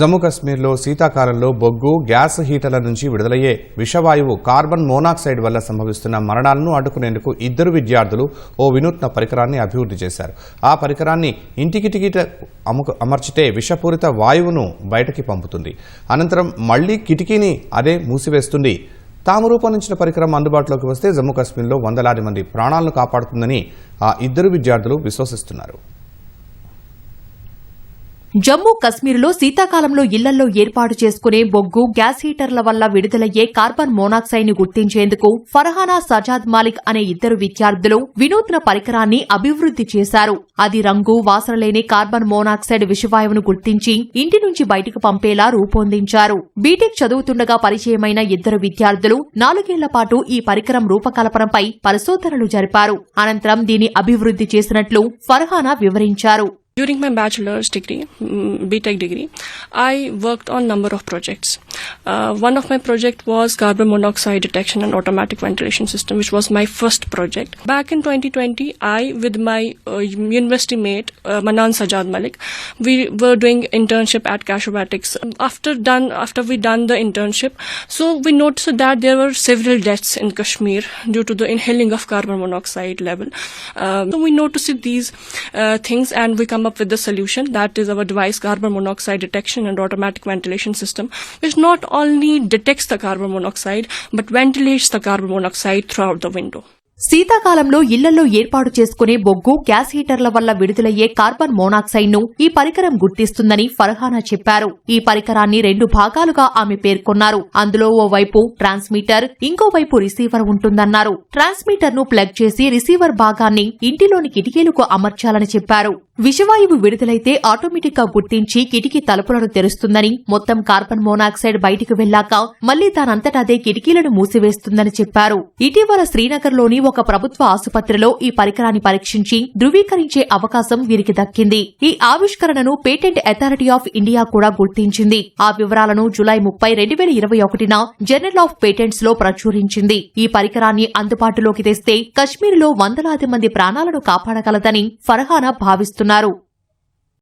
జమ్మూ కశ్మీర్లో శీతాకాలంలో బొగ్గు గ్యాస్ హీటర్ల నుంచి విడుదలయ్యే విషవాయువు కార్బన్ మోనాక్సైడ్ వల్ల సంభవిస్తున్న మరణాలను అడ్డుకునేందుకు ఇద్దరు విద్యార్థులు ఓ వినూత్న పరికరాన్ని అభివృద్ధి చేశారు. ఆ పరికరాన్ని ఇంటికిటికిట అమర్చితే విషపూరిత వాయువును బయటకి పంపుతుంది. అనంతరం మళ్ళీ కిటికీని అదే మూసివేస్తుంది. తాము రూపొందించిన పరికరం అందుబాటులోకి వస్తే జమ్మూ కశ్మీర్లో వందలాది మంది ప్రాణాలను కాపాడుతుందని ఆ ఇద్దరు విద్యార్థులు విశ్వసిస్తున్నారు. జమ్మూ కశ్మీర్లో శీతాకాలంలో ఇళ్ళలో ఏర్పాటు చేసుకునే బొగ్గు గ్యాస్ హీటర్ల వల్ల విడుదలయ్యే కార్బన్ మోనాక్సైడ్ని గుర్తించేందుకు ఫర్హానా సజాద్ మాలిక్ అనే ఇద్దరు విద్యార్థులు వినూత్న పరికరాన్ని అభివృద్ధి చేశారు. అది రంగు వాసన లేని కార్బన్ మోనాక్సైడ్ విషవాయువును గుర్తించి ఇంటి నుంచి బయటకు పంపేలా రూపొందించారు. బీటెక్ చదువుతుండగా పరిచయమైన ఇద్దరు విద్యార్థులు నాలుగేళ్ళ పాటు ఈ పరికరం రూపకల్పనపై పరిశోధనలు జరిపారు. అనంతరం దీని అభివృద్ధి చేసినట్లు ఫర్హానా వివరించారు. During my bachelor's degree, mm, BTech degree, I worked on number of projects. Uh, one of my project was carbon monoxide detection and automatic ventilation system, which was my first project. Back in 2020, I, with my uh, university mate uh, Manan Sajad Malik, we were doing internship at Cashomatics. After done, after we done the internship, so we noticed that there were several deaths in Kashmir due to the inhaling of carbon monoxide level. Um, so we noticed these uh, things and we come up up with the solution that is our device carbon monoxide detection and automatic ventilation system which not only detects the carbon monoxide but ventilates the carbon monoxide throughout the window శీతాకాలంలో ఇళ్ళలో ఏర్పాటు చేసుకునే బొగ్గు gas హీటర్ల వల్ల విడుదలయ్యే carbon మోనాక్సైడ్ను ఈ పరికరం గుర్తిస్తుందని ఫర్హానా చెప్పారు ఈ పరికరాన్ని రెండు భాగాలుగా ఆమె పేర్కొన్నారు అందులో ఓ వైపు ట్రాన్స్మిటర్ ఇంకోవైపు రిసీవర్ ఉంటుందన్నారు ట్రాన్స్మిటర్ను ప్లగ్ చేసి రిసీవర్ భాగాన్ని ఇంటిలోని కిటికీలకు అమర్చాలని చెప్పారు విషవాయువు విడుదలైతే ఆటోమేటిక్గా గుర్తించి కిటికీ తలుపులను తెరుస్తుందని మొత్తం కార్బన్ మోనాక్సైడ్ బయటికి వెళ్ళాక మళ్ళీ తానంతటదే కిటికీలను మూసివేస్తుందని చెప్పారు. ఇటీవల శ్రీనగర్లోని ఒక ప్రభుత్వ ఆసుపత్రిలో ఈ పరికరాన్ని పరీక్షించి ధృవీకరించే అవకాశం వీరికి దక్కింది. ఈ ఆవిష్కరణను పేటెంట్ అథారిటీ ఆఫ్ ఇండియా కూడా గుర్తించింది. ఆ వివరాలను జులై ముప్పై రెండు వేల ఇరవై ఒకటిన జర్నల్ ఆఫ్ పేటెంట్స్లో ప్రచురించింది. ఈ పరికరాన్ని అందుబాటులోకి తెస్తే కశ్మీర్లో వందలాది మంది ప్రాణాలను కాపాడగలదని ఫర్హానా భావిస్తున్నారు. పేర్కొన్నారు